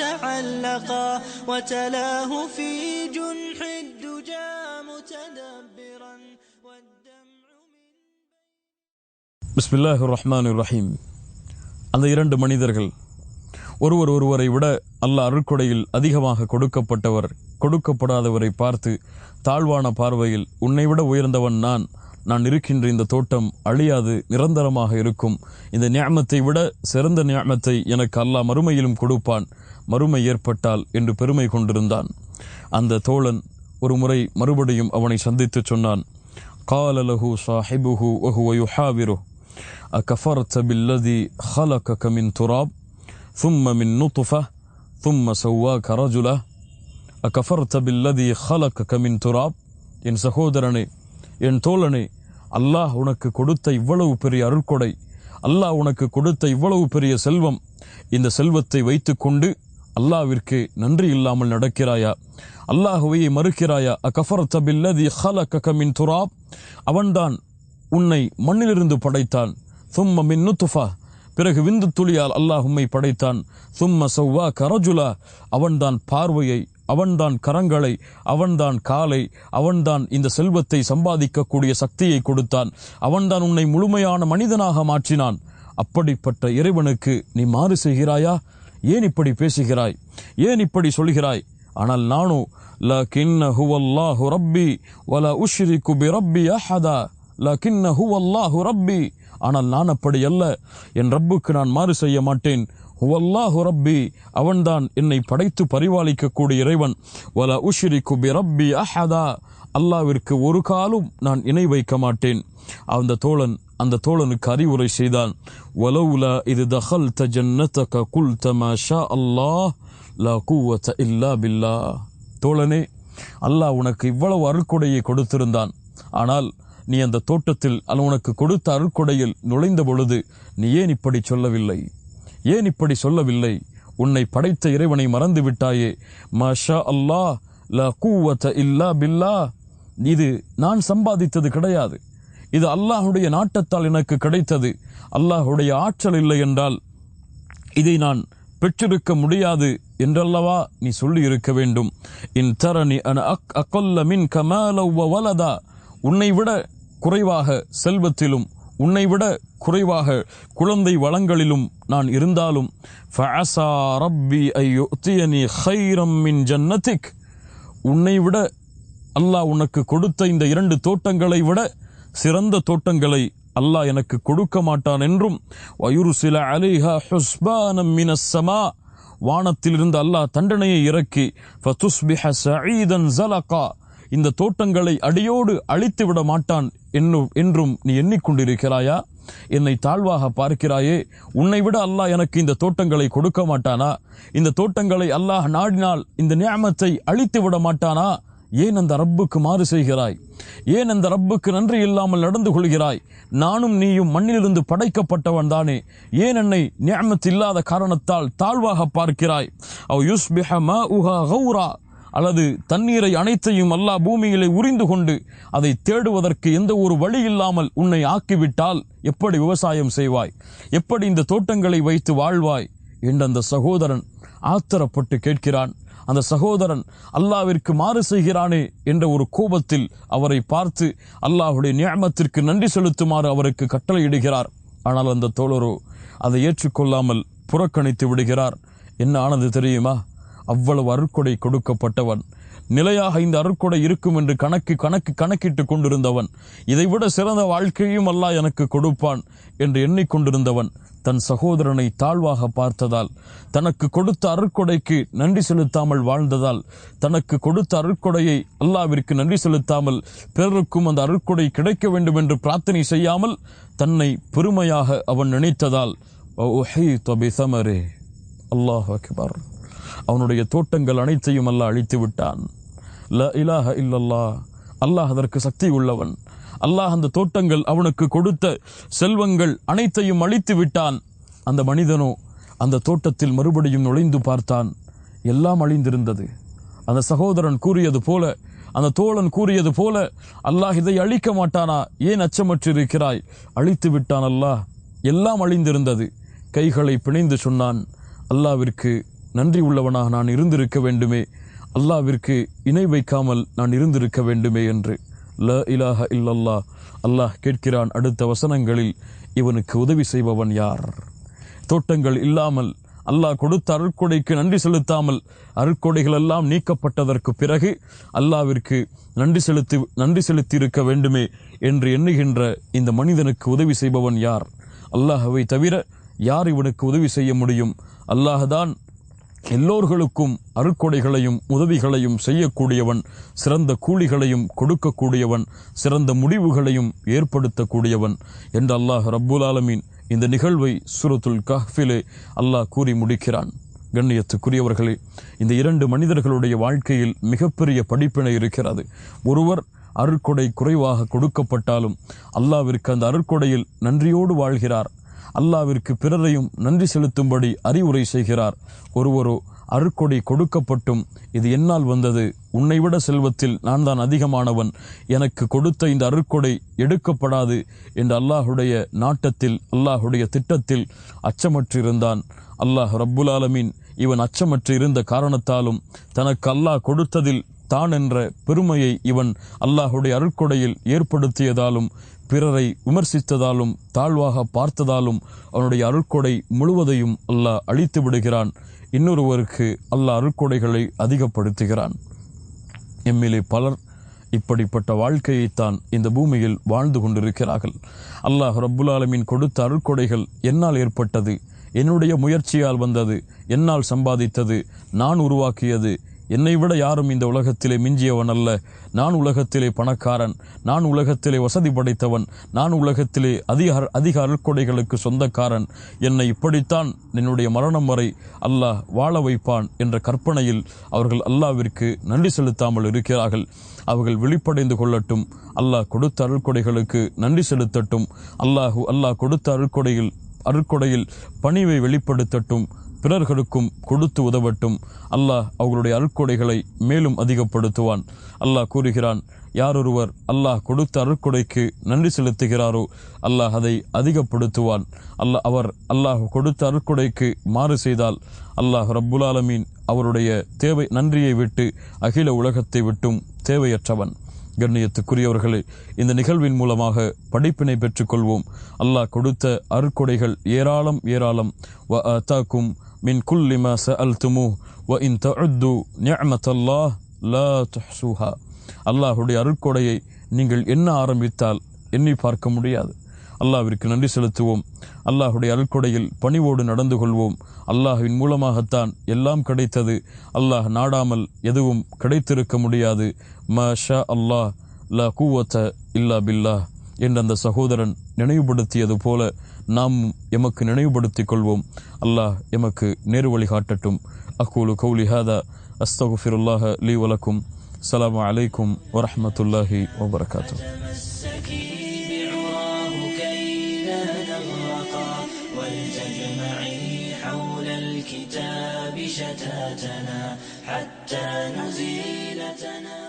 تعلقا وتلاه في جنح الدجى متدبرا والدمع من பிஸ்மில்லாஹு ரஹ்மான் ரஹீம் அந்த இரண்டு மனிதர்கள் ஒருவர் ஒருவரை விட அல்லாஹ் அருட்கொடையில் அதிகமாக கொடுக்கப்பட்டவர் கொடுக்கப்படாதவரை பார்த்து தாழ்வான பார்வையில் உன்னை விட உயர்ந்தவன் நான் நான் இருக்கின்ற இந்த தோட்டம் அழியாது நிரந்தரமாக இருக்கும் இந்த நியாமத்தை விட சிறந்த நியாமத்தை எனக்கு அல்லாஹ் மறுமையிலும் கொடுப்பான் மறுமை ஏற்பட்டால் என்று பெருமை கொண்டிருந்தான் அந்த தோழன் ஒரு முறை மறுபடியும் அவனை சந்தித்து சொன்னான் قال له صاحبه وهو يحاوره أكفرت بالذي خلقك من تراب ثم من نطفة ثم سواك رجلا أكفرت بالذي خلقك من تراب என் சகோதரனே என் தோழனே அல்லாஹ் உனக்கு கொடுத்த இவ்வளவு பெரிய அருட்கொடை அல்லாஹ் உனக்கு கொடுத்த இவ்வளவு பெரிய செல்வம் இந்த செல்வத்தை வைத்துக்கொண்டு அல்லாவிற்கு நன்றி இல்லாமல் நடக்கிறாயா? அல்லாஹுவையை மறுக்கிறாயா? அகஃபர் தபில்லதி ஹல ககமின் துராப். அவன்தான் உன்னை மண்ணிலிருந்து படைத்தான். சும்ம மின் நுத்துஃபா. பிறகு விந்து துளியால் அல்லாஹ் உம்மை படைத்தான். சும்ம சௌவா கரஜுலா அவன்தான் பார்வையை அவன்தான் கரங்களை அவன்தான் காலை அவன்தான் இந்த செல்வத்தை சம்பாதிக்கக்கூடிய சக்தியை கொடுத்தான். அவன்தான் உன்னை முழுமையான மனிதனாக மாற்றினான். அப்படிப்பட்ட இறைவனுக்கு நீ மாறு செய்கிறாயா? ஏன் இப்படி பேசுகிறாய்? ஏன் இப்படி சொல்கிறாய்? ஆனால் நானோ லக்கின்ன ஹுவல்லாஹு ரப்பி வல உஷ்ரி குபி ரப்பி அஹதா லக்கின்ன ஹுவல்லாஹு ரப்பி. ஆனால் நான் அப்படி அல்ல. என் ரப்புக்கு நான் மாறு செய்ய மாட்டேன். ஹுவல்லாஹு ரப்பி அவன்தான் என்னை படைத்து பரிபாலிக்கக்கூடிய இறைவன். வல உஷ்ரி குபி ரப்பி அஹதா அல்லாவிற்கு ஒரு காலும் நான் இணை வைக்க மாட்டேன். அந்த தோழன் அந்த தோழனுக்கு அறிவுரை செய்தான். வலவுலா இது தஹல் த ஜன்னதக குல் தமாஷா அல்லாஹ் லா கூவத்த இல்லா பில்லா. தோழனே அல்லாஹ் உனக்கு இவ்வளவு அருட்கொடையை கொடுத்திருந்தான். ஆனால் நீ அந்த தோட்டத்தில் அல்ல உனக்கு கொடுத்த அருட்கொடையில் நுழைந்த பொழுது நீ ஏன் இப்படி சொல்லவில்லை? ஏன் இப்படி சொல்லவில்லை? உன்னை படைத்த இறைவனை மறந்து விட்டாயே. மாஷா அல்லாஹ் லா கூவத்த இல்லா பில்லா. இது நான் சம்பாதித்தது கிடையாது. இது அல்லாஹுடைய நாட்டத்தால் எனக்கு கிடைத்தது. அல்லாஹுடைய ஆற்றல் இல்லை என்றால் இதை நான் பெற்றிருக்க முடியாது என்றல்லவா நீ சொல்லி இருக்க வேண்டும். இன் தரணி அன அக் அக்கொல்ல மின் கமாலவ வலதா. உன்னை விட குறைவாக செல்வத்திலும் உன்னை விட குறைவாக குழந்தை வளங்களிலும் நான் இருந்தாலும் ஃபஅஸா ரப்பி ஐயோ தியனி ஹைரம் மின் ஜன்னதிக். உன்னை விட அல்லாஹ் உனக்கு கொடுத்த இந்த இரண்டு தோட்டங்களை விட சிறந்த தோட்டங்களை அல்லாஹ் எனக்கு கொடுக்க மாட்டான் என்றும் வயுருசில அலிஹா ஹுஸ்பானம் மினஸ் ஸமா வானத்திலிருந்து அல்லாஹ் தண்டனையை இறக்கி ஃபதுஸ்பிஹ சஈதன் ஜலகா இந்த தோட்டங்களை அடியோடு அழித்து விட மாட்டான் என்னும் என்றும் நீ எண்ணிக்கொண்டிருக்கிறாயா? என்னை தாழ்வாக பார்க்கிறாயே உன்னை விட அல்லாஹ் எனக்கு இந்த தோட்டங்களை கொடுக்க மாட்டானா? இந்த தோட்டங்களை அல்லாஹ் நாடினால் இந்த நியாமத்தை அழித்து விட மாட்டானா? ஏன் அந்த ரப்புக்கு மாறு செய்கிறாய்? ஏன் அந்த ரப்புக்கு நன்றி இல்லாமல் நடந்து கொள்கிறாய்? நானும் நீயும் மண்ணிலிருந்து படைக்கப்பட்டவன் தானே. ஏன் என்னை நியமத் இல்லாத காரணத்தால் தாழ்வாக பார்க்கிறாய்? அவ் யுஸ்பிஹ மாஉஹா கௌரா. அல்லது தண்ணீரை அனைத்தையும் அல்லாஹ் பூமியிலே உறிந்து கொண்டு அதை தேடுவதற்கு எந்த ஒரு வழி இல்லாமல் உன்னை ஆக்கிவிட்டால் எப்படி விவசாயம் செய்வாய்? எப்படி இந்த தோட்டங்களை வைத்து வாழ்வாய்? என்ற அந்த சகோதரன் ஆத்திரப்பட்டு கேட்கிறான். அந்த சகோதரன் அல்லாவிற்கு மாறு செய்கிறானே என்ற ஒரு கோபத்தில் அவரை பார்த்து அல்லாஹுடைய நியமத்திற்கு நன்றி செலுத்துமாறு அவருக்கு கட்டளையிடுகிறார். ஆனால் அந்த தோழரோ அதை ஏற்றுக்கொள்ளாமல் புறக்கணித்து விடுகிறார். என்ன ஆனது தெரியுமா? அவ்வளவு அருட்கொடை கொடுக்கப்பட்டவன். நிலையாக இந்த அருட்கொடை இருக்கும் என்று கணக்கு கணக்கு கணக்கிட்டு கொண்டிருந்தவன். இதைவிட சிறந்த வாழ்க்கையும் அல்லாஹ் எனக்கு கொடுப்பான் என்று எண்ணிக்கொண்டிருந்தவன் தன் சகோதரனை தாழ்வாக பார்த்ததால் தனக்கு கொடுத்த அருட்கொடைக்கு நன்றி செலுத்தாமல் வாழ்ந்ததால் தனக்கு கொடுத்த அருட்கொடையை அல்லாவிற்கு நன்றி செலுத்தாமல் பிறருக்கும் அந்த அருட்கொடை கிடைக்க வேண்டும் என்று பிரார்த்தனை செய்யாமல் தன்னை பெருமையாக அவன் நினைத்ததால் அல்லாஹ் அக்பர். அவனுடைய தோட்டங்கள் அனைத்தையும் அல்லாஹ் அழித்து விட்டான். ல இலாஹ இல்லல்லா அல்லாஹ் அதற்கு சக்தி உள்ளவன். அல்லாஹ் அந்த தோட்டங்கள் அவனுக்கு கொடுத்த செல்வங்கள் அனைத்தையும் அழித்து விட்டான். அந்த மனிதனோ அந்த தோட்டத்தில் மறுபடியும் நுழைந்து பார்த்தான். எல்லாம் அழிந்திருந்தது. அந்த சகோதரன் கூறியது போல அந்த தோழன் கூறியது போல அல்லாஹ் இதை அழிக்க மாட்டானா? ஏன் அச்சமற்றிருக்கிறாய்? அழித்து விட்டான் அல்லாஹ். எல்லாம் அழிந்திருந்தது. கைகளை பிணைந்து சொன்னான். அல்லாவிற்கு நன்றி உள்ளவனாக நான் இருந்திருக்க வேண்டுமே. அல்லாவிற்கு இணை வைக்காமல் நான் இருந்திருக்க வேண்டுமே என்று. ல இலாஹ இல்லல்லா. அல்லாஹ் கேட்கிறான் அடுத்த வசனங்களில் இவனுக்கு உதவி செய்பவன் யார்? தோட்டங்கள் இல்லாமல் அல்லாஹ் கொடுத்த அருட்கொடைக்கு நன்றி செலுத்தாமல் அருட்கொடைகள் எல்லாம் நீக்கப்பட்டதற்கு பிறகு அல்லாவிற்கு நன்றி செலுத்தி நன்றி செலுத்தி இருக்க வேண்டுமே என்று எண்ணுகின்ற இந்த மனிதனுக்கு உதவி செய்பவன் யார்? அல்லாஹவை தவிர யார் இவனுக்கு உதவி செய்ய முடியும்? அல்லாஹ்தான் எல்லோர்களுக்கும் அருட்கொடைகளையும் உதவிகளையும் செய்யக்கூடியவன் சிறந்த கூலிகளையும் கொடுக்கக்கூடியவன் சிறந்த முடிவுகளையும் ஏற்படுத்தக்கூடியவன் என்று அல்லாஹ் ரப்புல் ஆலமீன் இந்த நிகழ்வை சுரத்துல் கஹ்ஃபிலே அல்லாஹ் கூறி முடிக்கிறான். கண்ணியத்துக்குரியவர்களே இந்த இரண்டு மனிதர்களுடைய வாழ்க்கையில் மிகப்பெரிய படிப்பினை இருக்கிறது. ஒருவர் அருட்கொடை குறைவாக கொடுக்கப்பட்டாலும் அல்லாவிற்கு அந்த அருட்கொடையில் நன்றியோடு வாழ்கிறார். அல்லாவிற்கு பிறரையும் நன்றி செலுத்தும்படி அறிவுரை செய்கிறார். ஒருவரோ அருட்கொடை கொடுக்கப்பட்டும் இது என்னால் வந்தது உன்னை விட செல்வத்தில் நான் தான் அதிகமானவன் எனக்கு கொடுத்த இந்த அருட்கொடை எடுக்கப்படாது என்று அல்லாஹுடைய நாட்டத்தில் அல்லாஹுடைய திட்டத்தில் அச்சமற்றிருந்தான். அல்லாஹ் ரப்புல் ஆலமீன் இவன் அச்சமற்று இருந்த காரணத்தாலும் தனக்கு அல்லாஹ் கொடுத்ததில் தான் என்ற பெருமையை இவன் அல்லாஹுடைய அருட்கொடையில் ஏற்படுத்தியதாலும் பிறரை விமர்சித்ததாலும் தாழ்வாக பார்த்ததாலும் அவனுடைய அருட்கொடை முழுவதையும் அல்லாஹ் அழித்து விடுகிறான். இன்னொருவருக்கு அல்லாஹ் அருட்கொடைகளை அதிகப்படுத்துகிறான். எம்மிலே பலர் இப்படிப்பட்ட வாழ்க்கையைத்தான் இந்த பூமியில் வாழ்ந்து கொண்டிருக்கிறார்கள். அல்லாஹ் ரப்புல் கொடுத்த அருட்கொடைகள் என்னால் ஏற்பட்டது என்னுடைய முயற்சியால் வந்தது என்னால் சம்பாதித்தது நான் உருவாக்கியது என்னை விட யாரும் இந்த உலகத்திலே மிஞ்சியவன் அல்ல. நான் உலகத்திலே பணக்காரன். நான் உலகத்திலே வசதி படைத்தவன். நான் உலகத்திலே அதிக அதிக அருட்கொடைகளுக்கு சொந்தக்காரன். என்னை இப்படித்தான் என்னுடைய மரணம் வரை அல்லாஹ் வாழ வைப்பான் என்ற கற்பனையில் அவர்கள் அல்லாவிற்கு நன்றி செலுத்தாமல் இருக்கிறார்கள். அவர்கள் விழிப்படைந்து கொள்ளட்டும். அல்லாஹ் கொடுத்த அருள்கொடைகளுக்கு நன்றி செலுத்தட்டும். அல்லாஹு அல்லாஹ் கொடுத்த அருள்கொடையில் அருட்கொடையில் பணிவை வெளிப்படுத்தட்டும். பிறர்களுக்கும் கொடுத்து உதவட்டும். அல்லாஹ் அவர்களுடைய அருட்கொடைகளை மேலும் அதிகப்படுத்துவான். அல்லாஹ் கூறுகிறான் யாரொருவர் அல்லாஹ் கொடுத்த அருட்கொடைக்கு நன்றி செலுத்துகிறாரோ அல்லாஹ் அதை அதிகப்படுத்துவான். அல்லாஹ் அவர் அல்லாஹ் கொடுத்த அருட்கொடைக்கு மாறு செய்தால் அல்லாஹ் ரப்புலாலமீன் அவருடைய தேவை நன்றியை விட்டு அகில உலகத்தை விட்டும் தேவையற்றவன். கண்ணியத்துக்குரியவர்களே இந்த நிகழ்வின் மூலமாக படிப்பினை பெற்றுக்கொள்வோம். அல்லாஹ் கொடுத்த அருட்கொடைகள் ஏராளம் ஏராளம். வ அத்தாக்கும் மின் குல்லி மா அல்துமு வ இன் தஉத்து நிஅமத்தல்லாஹ் லா துஹ்சுஹா அல்லாஹுடைய அருட்கொடையை நீங்கள் என்ன ஆரம்பித்தால் எண்ணி பார்க்க முடியாது. அல்லாஹிற்கு நன்றி செலுத்துவோம். அல்லாஹுடைய அருட்கொடையில் பணிவோடு நடந்து கொள்வோம். அல்லாஹ்வின் மூலமாகத்தான் எல்லாம் கிடைத்தது. அல்லாஹ் நாடாமல் எதுவும் கிடைத்திருக்க முடியாது. ம ஷா அல்லாஹ் ல கூவத்த இல்லா பில்லாஹ் என்ற அந்த சகோதரன் நினைவுபடுத்தியது போல நாம் எமக்கு நினைவுபடுத்திக் கொள்வோம் அல்லாஹ் எமக்கு நேரு வழி காட்டட்டும் அக்கூலு கௌலி ஹாதா அஸ்தகுஃபிருல்லாஹ லீ வலக்கும் السلام عليكم ورحمة الله وبركاته تمسكي بعراه كي لا نغرقا ولتجمعي حول الكتاب شتاتنا حتى نزيل تنا